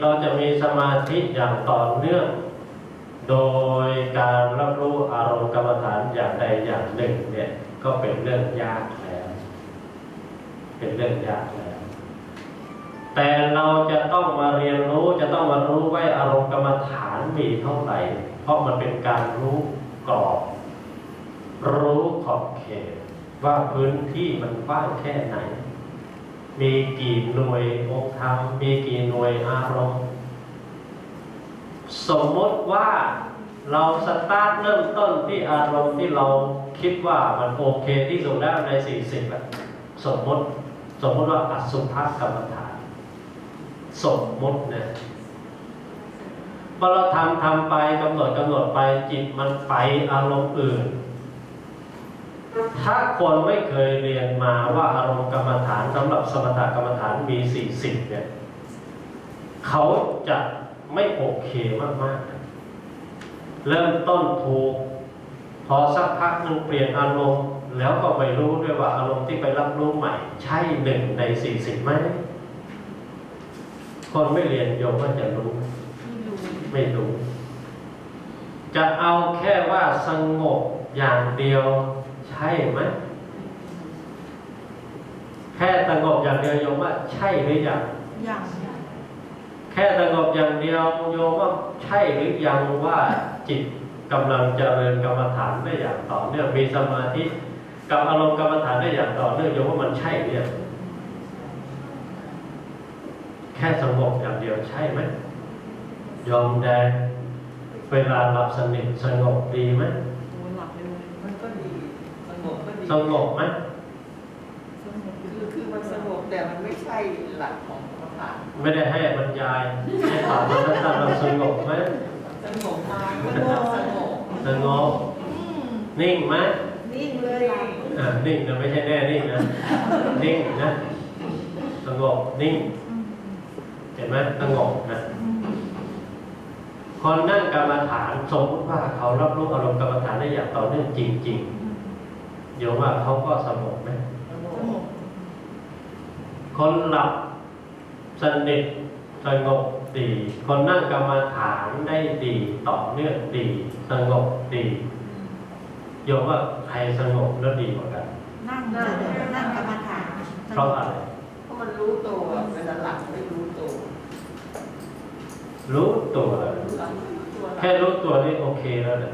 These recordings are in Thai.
เราจะมีสมาธิอย่างต่อเนื่อง โดยการรับรู้อารมณ์กรรมฐานอย่างใดอย่างหนึ่งเนี่ยก็เป็นเรื่องยากแล้วเป็นเรื่องยากแล้ว แต่เราจะต้องมาเรียนรู้จะต้องมารู้ว่าอารมณ์กรรมฐานมีเท่าไหร่ เพราะมันเป็นการรู้กรอบ รู้ขอบเขตว่าพื้นที่มันกว้างแค่ไหน มีกี่หน่วยองค์ธรรมมีกี่หน่วยอารมณ์ สมมติว่าเราสตาร์ทเริ่มต้นที่อารมณ์ที่เราคิดว่ามันโอเคที่สุดแล้วใน 40อะสมมติ สมมติว่าอสุภกรรมฐาน สมมติเนี่ยพอเราทำทำไปกำหนดกำหนดไปจิตมันไปอารมณ์อื่น ถ้าคนไม่เคยเรียนมาว่าอารมณ์กรรมฐานสำหรับสมถกรรมฐานมี40เนี่ย เขาจะไม่โอเคมากๆ เริ่มต้นถูก พอสักพักหนึงเปลี่ยนอารมณ์ แล้วก็ไม่รู้ด้วยว่าอารมณ์ที่ไปรับรู้ใหม่ ใช่หนึ่งใน40ไหมคนไม่เรียนโยมก็จะรู้ ไม่รู้ จะเอาแค่ว่าสงบอย่างเดียว ใช่ไหมแค่สงบอย่างเดียวโยมว่า ใช่หรือยังอย่างแค่สงบอย่างเดียวโยมว่าใช่หรือยังว่าจิตกำลังเจริญกรรมฐานได้อย่างต่อเนื่องมีสมาธิกับอารมณ์กรรมฐานได้อย่างต่อเนื่องโยมว่ามันใช่หรือยังแค่สงบอย่างเดียวใช่ไหมยอมแดงเวลาหลับสนิทสงบดีไหม โอ้หลับไปเลย มันก็ดีสงบก็ดี สงบไหมสงบคือคือมันสงบแต่มันไม่ใช่หลักของกรรมฐานไม่ได้ให้บรรยายให้ถามว่าท่านเราสงบไหมสงบมาก็ต้องสงบสงบอืมนิ่งไหมนิ่งเลยหลับอ่านิ่งนะไม่ใช่แน่นิ่งนะนิ่งนะสงบนิ่งอืมเห็นไหมสงบนะอืมคนนั่งกรรมฐานสมมติว่าเขารับรู้อารมณ์กรรมฐานได้อย่างต่อเนื่องจริงๆ โยมว่าเขาก็สงบไหมสงสบงบคนหลับสนิทสงบดี คนนั่งกรรมฐานได้ดีต่อเนื่องดี สงบดีโยมว่าใครสงบแล้วดีกว่ากัน นั่งเฉยๆนั่งกรรมฐานเพราะอะไรเพราะมันรู้ตัวเวลาหลับไม่รู้ตัว รู้ตัวหลับไม่รู้ตัวแค่รู้ตัวนี่โอเคแล้วนะ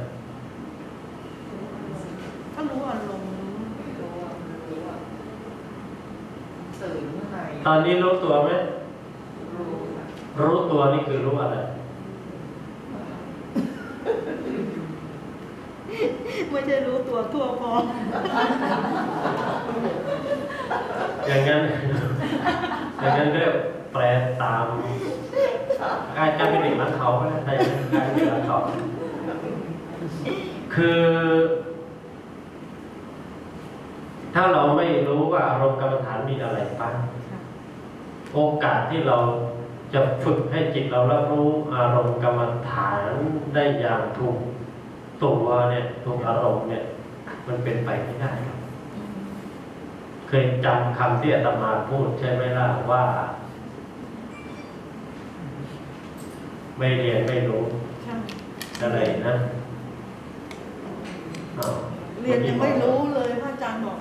ก็รู้อารมณ์รู้ ไม่รู้ว่ามันรู้ว่าตื่นข้างใน ตอนนี้รู้ตัวไหมรู้ค่ะรู้ตัวนี่คือรู้อะไร ไม่ใช่รู้ตัวทั่วพร้อมอย่างนั้น อย่างนั้นเรียกแปลตามการการเป็นเด็กรักเขาก็ได้ใช่การเป็นเด็กรักเขา คือ ถ้าเราไม่รู้ว่าอารมณ์กรรมฐานมีอะไรบ้าง โอกาสที่เราจะฝึกให้จิตเรารับรู้อารมณ์กรรมฐานได้อย่างถูกตัวเนี่ยถูกอารมณ์เนี่ย มันเป็นไปไม่ได้ครับ เคยจำคำที่อาตมาพูดใช่ไหมล่ะว่า ไม่เรียนไม่รู้ใช่อะไรนะอ้าวเรียนยังไม่รู้เลยพระอาจารย์บอก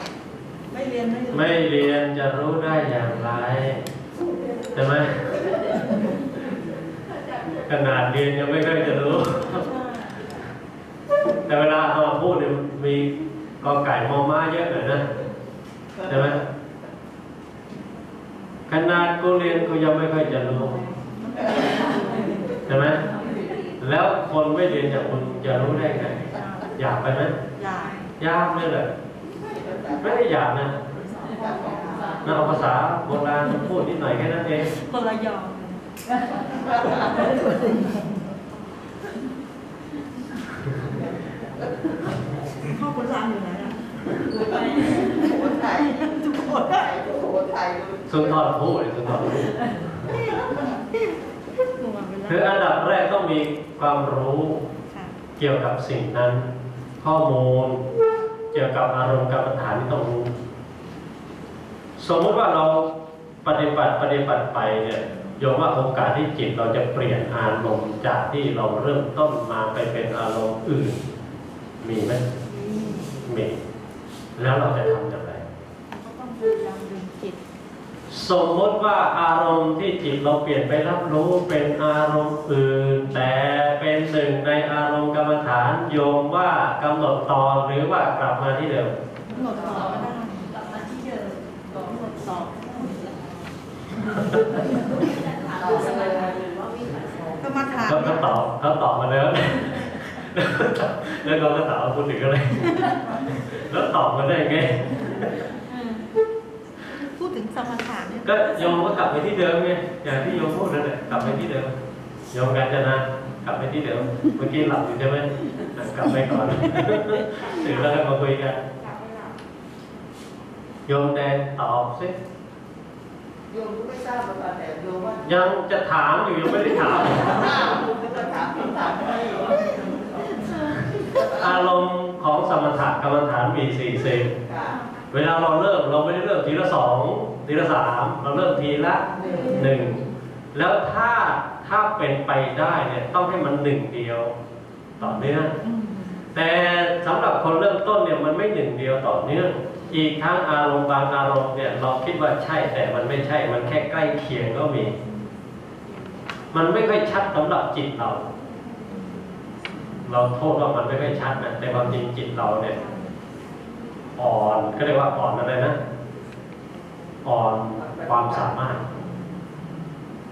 ไม่เรียนไม่รู้ไม่เรียนจะรู้ได้อย่างไรใช่ไหมขนาดเรียนยังไม่เคยจะรู้ใช่แต่เวลาเอามาพูดเนี่ยมีกอไก่มอม้าเยอะหน่อยนะใช่ไหมขนาดกูเรียนกูยังไม่ค่อยจะรู้ใช่ไหมแล้วคนไม่เรียนอย่างคุณจะรู้ได้ไงอยากไปไหมอยากยากเลยแหละไม่ได้อยากนะ นะเอาภาษาโบราณพูดนิดหน่อยแค่นั้นเอง คนละยอมพ่อคุณรามอยู่ไหนอะหัวไทยทุกคนไทยหัวไทยสุนทรภู่เลยสุนทรภู่หนูมาเป็นคืออันดับแรกต้องมีความรู้ค่ะเกี่ยวกับสิ่งนั้น ข้อมูล เกี่ยวกับอารมณ์กรรมฐานที่ต้องรู้ สมมติว่าเราปฏิบัติปฏิบัติไปเนี่ยโยมว่าโอกาสที่จิตเราจะเปลี่ยนอารมณ์จากที่เราเริ่มต้นมาไปเป็นอารมณ์อื่น มีไหมมีแล้วเราจะทำอย่างไรก็ต้องพยายามดึงจิตสมมติว่าอารมณ์ที่จิตเราเปลี่ยนไปรับรู้เป็นอารมณ์อื่น แต่เป็นหนึ่งในอารมณ์กรรมฐานโยมว่ากำหนดต่อหรือว่ากลับมาที่เดิมกำหนดต่อก็ได้ กลับมาที่เดิม กำหนดต่อเราสบายหรือว่าวิปัสสนากรรมฐานเขาเขาตอบเขาตอบมาแล้วแล้วเราก็ถามว่าพูดถึงอะไร แล้วตอบมาได้ไงเออพูดถึงสมถะเนี่ยก็โยมก็กลับไปที่เดิมไงอย่างที่โยมพูดนั่นแหละกลับไปที่เดิมโยมกันจะนะกลับไปที่เดิมเมื่อกี้หลับอยู่ใช่ไหมอะกลับไปก่อนตื่นแล้วก็มาคุยกันกลับไม่หลับ โยมแดงตอบสิโยมก็ไม่ทราบเหมือนกันแต่โยมว่ายังจะถามอยู่ยังไม่ได้ถาม อ้าวคุณจะถามคำถามอะไรเหรออารมณ์ของสมถะกรรมฐานมีสี่สิบค่ะเวลาเราเริ่มเราไม่ได้เริ่มทีละสองทีละสามเราเริ่มทีละหนึ่งแล้วถ้าถ้าเป็นไปได้เนี่ยต้องให้มันหนึ่งเดียวต่อเนื่องอืมแต่สำหรับคนเริ่มต้นเนี่ยมันไม่หนึ่งเดียวต่อเนื่อง อีกทั้งอารมณ์บางอารมณ์เนี่ยเราคิดว่าใช่แต่มันไม่ใช่ มันแค่ใกล้เคียงก็มี มันไม่ค่อยชัดสำหรับจิตเรา เราโทษว่ามันไม่ค่อยชัดนะแต่ความจริงจิตเราเนี่ย อ่อนก็เรียกว่าอ่อนอะไรนะอ่อนความสามารถ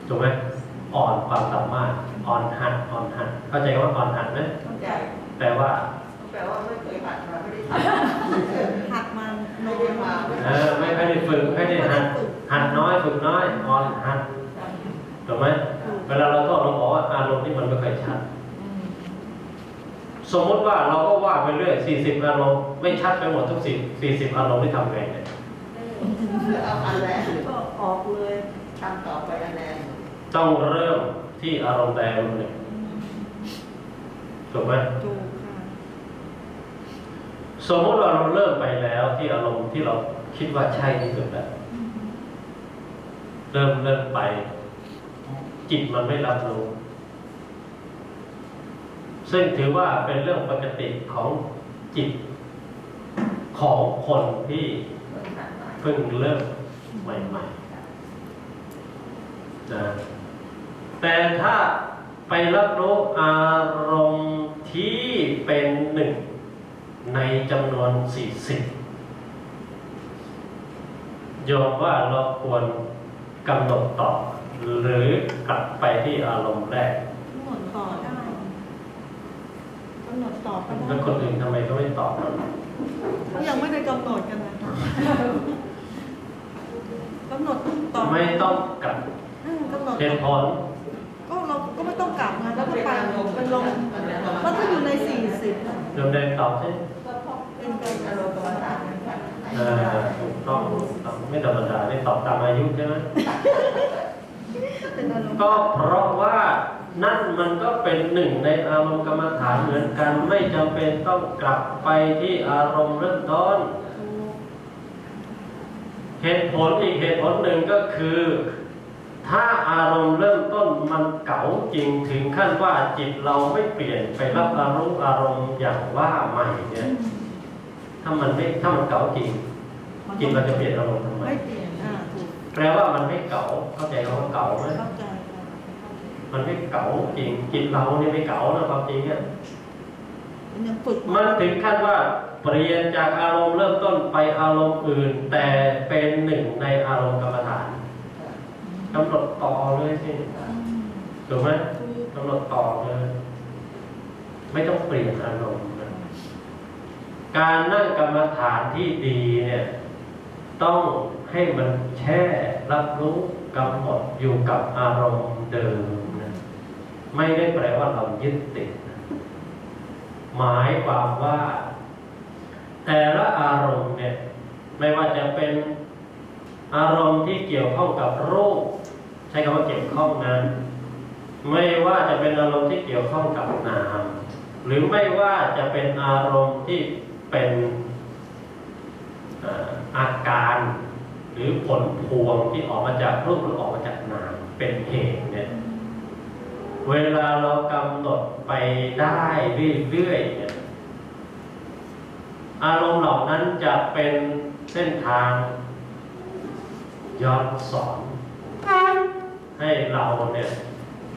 ถูกไหมอ่อนความสามารถอ่อนหัดอ่อนหัดเข้าใจคำว่าอ่อนหัดไหมเข้าใจแปลว่าแปลว่าไม่เคยหัดมาไม่ได้ทหัดมาำโน ไม่ได้มาเออไม่ค่อยได้ฝึกไม่ได้หัดหัดน้อยฝึกน้อยอ่อนหัดถูกไหมเวลาเราโทษเราบอกว่าอารมณ์ที่มันไม่ค่อยชัดอืมสมมติว่าเราก็ว่าไปเรื่อย40อารมณ์ไม่ชัดไปหมดทุกสิ40อารมณ์ที่ทำไงเนี่ยเอาอันแรกก็ออกเลยทำต่อไปอันแรกต้องเริ่มที่อารมณ์ใดอารมณ์หนึ่งถูกไหมจูค่ะ สมมติว่าเราเริ่มไปแล้วที่อารมณ์ที่เราคิดว่าใช่ที่สุดแล้วอืมเริ่มเริ่มไป จิตมันไม่รับรู้ ซึ่งถือว่าเป็นเรื่องปกติของจิต ของคนที่เหมือนหัดมาเพิ่งเริ่มใหม่ๆนะแต่ถ้าไปรับรู้อารมณ์ที่เป็นหนึ่ง ในจำนวนสี่สิบโยมว่าเราควรกำหนดต่อ หรือกลับไปที่อารมณ์แรกกำหนดต่อได้กำหนดต่อก็ได้แล้วคนอื่นทำไมเขาไม่ตอบเราเขายังไม่ได้กำหนดกันนะคะกำหนดต่อไม่ต้องกลับอืมกำหนดเหตุผลก็เราก็ไม่ต้องกลับนะแล้วก็ไปเป็นลงแล้วก็อยู่ในสี่สิบโยมแดงตอบใช่ ก็เพราะเป็นไปอารมณ์กรรมฐานเหมือนกันเออถูกต้องไม่ธรรมดาได้ตอบตามอายุใช่ไหมเป็นอารมณ์ก็เพราะว่านั่นมันก็เป็นหนึ่งในอารมณ์กรรมฐานเหมือนกัน ไม่จำเป็นต้องกลับไปที่อารมณ์เริ่มต้นเหตุผลอีกเหตุผลหนึ่งก็คือ ถ้าอารมณ์เริ่มต้นมันเก๋าจริงถึงขั้นว่าจิตเราไม่เปลี่ยนไปรับอารมณ์อารมณ์อย่างว่าใหม่เนี่ย ถ้ามันไม่ถ้ามันเก๋าจริงจิตเราจะเปลี่ยนอารมณ์ทำไมไม่เปลี่ยนอ่าถูกแปลว่ามันไม่เก๋าเข้าใจคำว่าเก๋าไหมเข้าใจค่ะมันไม่เก๋าจริงจิตเราเนี่ยไม่เก๋านะความจริงเนี่ยมันยังฝึกมันถึงขั้นว่าเปลี่ยนจากอารมณ์เริ่มต้นไปอารมณ์อื่น แต่เป็นหนึ่งในอารมณ์กรรมฐานกำหนดต่อเลยสิอืมถูกไหมถูกกำหนดต่อเลย ไม่ต้องเปลี่ยนอารมณ์นะ การนั่งกรรมฐานที่ดีเนี่ยต้องให้มันแช่รับรู้กำหนดอยู่กับอารมณ์เดิมนะไม่ได้แปลว่าเรายึดติดนะหมายความว่า แต่ละอารมณ์เนี่ยไม่ว่าจะเป็นอารมณ์ที่เกี่ยวข้องกับรูป ใช้คำว่าเกี่ยวข้องนั้น ไม่ว่าจะเป็นอารมณ์ที่เกี่ยวข้องกับนาม หรือไม่ว่าจะเป็นอารมณ์ที่ เป็นอาการหรือผลพวงที่ออกมาจากรูปหรือออกมาจากนามเป็นเหตุเนี่ยเวลาเรากำหนดไปได้เรื่อยๆเนี่ยอารมณ์เหล่านั้นจะเป็นเส้นทางย้อนสอนให้เราเนี่ย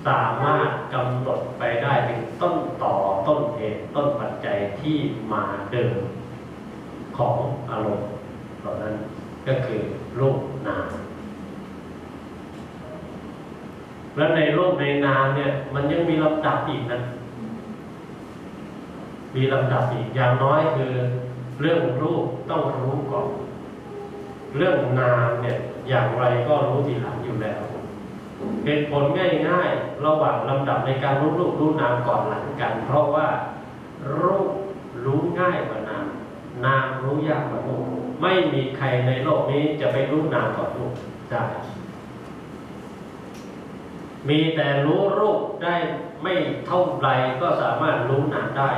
สามารถกำหนดไปได้ถึงต้นต่อต้นเหตุต้นปัจจัยที่มาเดิมของอารมณ์เหล่านั้นก็คือรูปนามและในรูปในนามเนี่ย มันยังมีลำดับอีกนะ มีลำดับอีกอย่างน้อยคือ เรื่องรูปต้องรู้ก่อน เรื่องนามเนี่ย อย่างไรก็รู้ทีหลังอยู่แล้ว เหตุผลง่ายๆ ระหว่างลำดับในการรู้รูปรู้นามก่อนหลังกัน เพราะว่ารูปรู้ง่ายกว่านาม นามรู้ยากกว่ารูปไม่มีใครในโลกนี้จะไปรู้นามก่อนรูปได้มีแต่รู้รูปได้ไม่เท่าไรก็สามารถรู้นามได้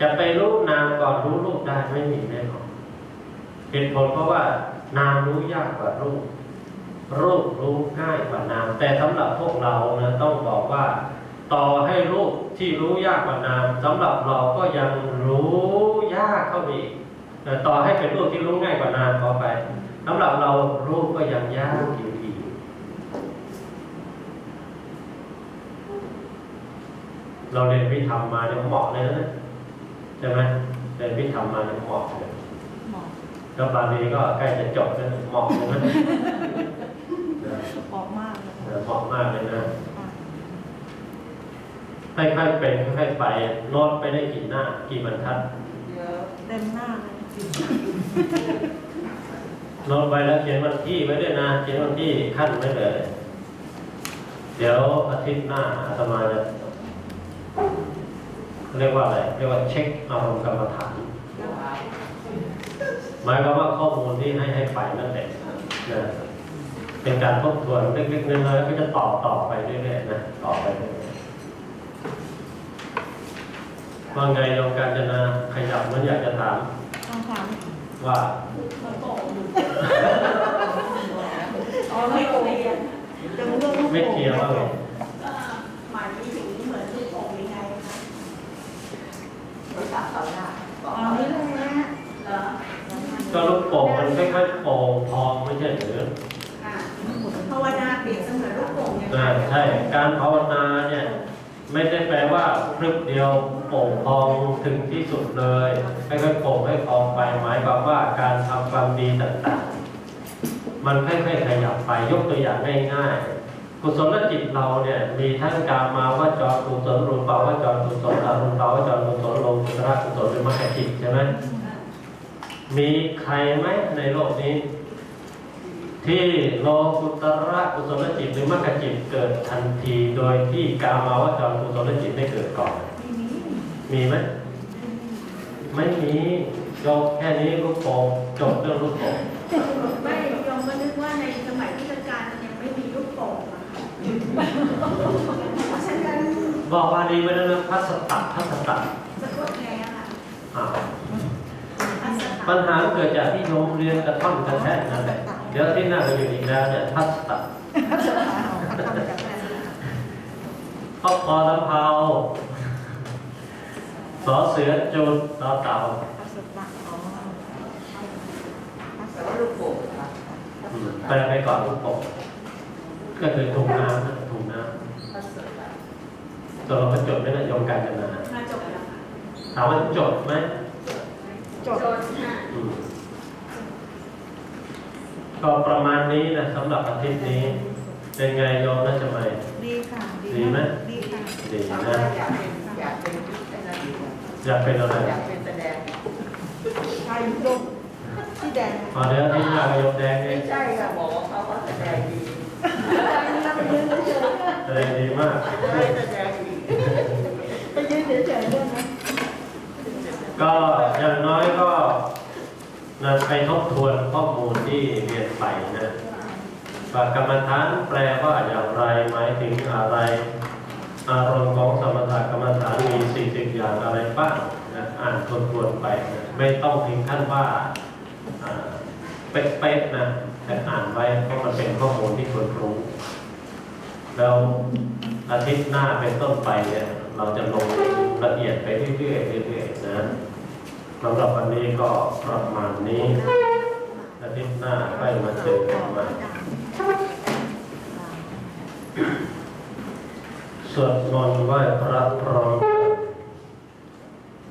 จะไปรู้นามก่อนรู้รูปได้ไม่มีแน่นอนเหตุผลเพราะว่านามรู้ยากกว่ารูป รูปรู้ง่ายกว่านาม แต่สำหรับพวกเรานะต้องบอกว่า ต่อให้รูปที่รู้ยากกว่านามสำหรับเราก็ยังรู้ยากเข้าไปอีกแต่ต่อให้เป็นรูปที่รู้ง่ายกว่านามพอไปสำหรับเรารูปก็ยังยากอยู่ดีเราเรียนวิธรรมมาเนี่ยเหมาะเลยนะใช่ไหมเรียนวิธรรมมาเนี่ยเหมาะเลยหมอแล้วบาลีก็ใกล้จะจบแล้วนะเหมาะเลยนะนะออกมาก เลยนะเหมาะมากเลยนะอะค่อยๆเป็นค่อยๆไปโน้ตไปได้กี่หน้า กี่บรรทัดเยอะเต็มหน้าเลยโน้ตไปแล้วเขียนวันที่ไว้ด้วยนะเขียนวันที่ขั้นไว้เลย เดี๋ยวอาทิตย์หน้าอาตมาจะเรียกว่าอะไรเรียกว่าเช็คอารมณ์กรรมฐานหมายความว่าข้อมูลที่ให้ให้ไปนั่นแหละนะ เป็นการทบทวนเล็กๆน้อยๆก็จะต่อต่อไปเรื่อยๆนะต่อไปเรื่อยๆว่าไงโยมการจนาขยับเหมันอยากจะถามต้องถามว่าอ๋อไม่โกงจะรู้เรื่องลูกไม่โป่งเคลียร์ว่าไงหมายถึงเหมือนลูกโป่งยังไงคะภาษาเขาหน้าบอ๋อกอนี่เลยนะเหรอก็ลูกโป่งมันค่อยๆโป่งพองไม่ใช่หรืออะ ภาวนาเปรียบเสมือนลูกโป่งยังไงอ่าใช่ การภาวนาเนี่ยไม่ได้แปลว่าพรึบเดียวโป่งพองถึงที่สุดเลยค่อยๆโป่งให้พองไปหมายความว่าการทำความดีต่างๆ มันค่อยๆขยับไปยกตัวอย่างง่ายๆกุศลจิตเราเนี่ยมีทั้งการมาว่าจรกุศลรูปาว่าจรกุศลอรูปาว่าจรกุศลโลกุตระกุศลหรือมรรคจิตใช่ไหมมีใครไหมในโลกนี้ ที่โลกุตระกุศลจิตหรือมรรคจิตเกิดทันทีโดยที่กามาวจรกุศลจิตไม่เกิดก่อนทีนี้มีไหมไม่มีจบแค่นี้ลูกโป่งจบเรื่องลูกโป่งไม่ยอมก็นึกว่าในสมัยพุทธกาลมันยังไม่มีลูกโป่งอะค่ะเพราะฉะนั้นบอกว่าดีไว้แล้วนะพัสตะพัสตะสะกดไงอะค่ะอ่าอัสสะปัญหาเกิดจากที่โยมเรียนกระท่อนกระแท่นนั่นแหละ เดี๋ยวที่หน้าเราอยู่อีกแล้วเนี่ยพัสตะพัฒนาเอาทำจากแม่พอพอลำเพาสอเสือจุดต่อเต่าพัฒนาอ๋อแต่ว่าลูกโป่งครับอืมแปลไปก่อนลูกโป่งก็คือถุงน้ำนะถุงน้ภาษาำตัวเราก็จดไม่ได้โยมการจนามาจบแล้วค่ะถามว่าจดไหมจดโจทย์ค่ะอืม ก็ประมาณนี้นะสำหรับอาทิตย์นี้ เป็นไงโยมน่าจะไหม ดีค่ะ ดีไหมดีค่ะดีถามนะว่าอยากเป็นอยากเป็นเป็นอะไรดีกว่าอยากเป็นอะไรอยากเป็นแสดงชายยกที่แดงอ๋อเดี๋ยวอาที่หน้าก็โยมแดงเอไม่งใช่ค่ะบอกว่าเขาก็แสดงดีไปยืนเฉยแสดงดีมากจะได้แสดงดีๆไปยืนเฉยๆด้วยนะก็อย่างน้อยก็ นะไปทบทวนข้อมูลที่เรียนไปนะว่ากรรมฐานแปลว่าอย่างไรหมายถึงอะไร อารมณ์ของสมถะกรรมฐานมีสี่สิบอย่างอะไรบ้างนะอ่านทบทวนไปนะไม่ต้องถึงขั้นว่าเป๊ะๆนะแต่อ่านไว้เพราะมันเป็นข้อมูลที่ควรรู้แล้วอาทิตย์หน้าเป็นต้นไปเนี่ยเราจะลงละเอียดไปเรื่อยเรื่อยๆนะ สำหรับวันนี้ก็ประมาณนี้อาทิตย์หน้าไปมาเจอกันใหม่สวดมนต์ไหว้พระพร้อม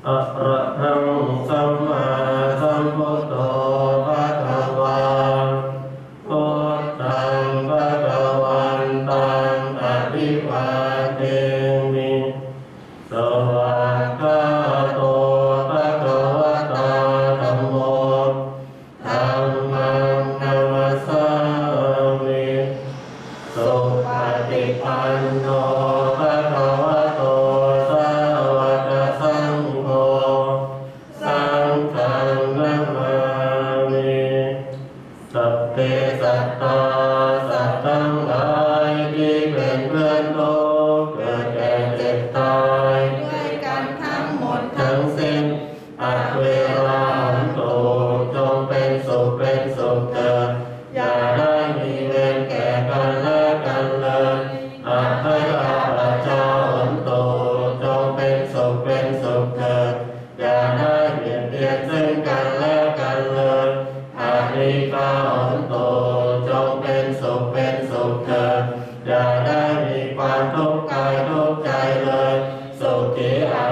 อะระหังสัมมาสัมพุทโธ I know.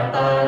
Mata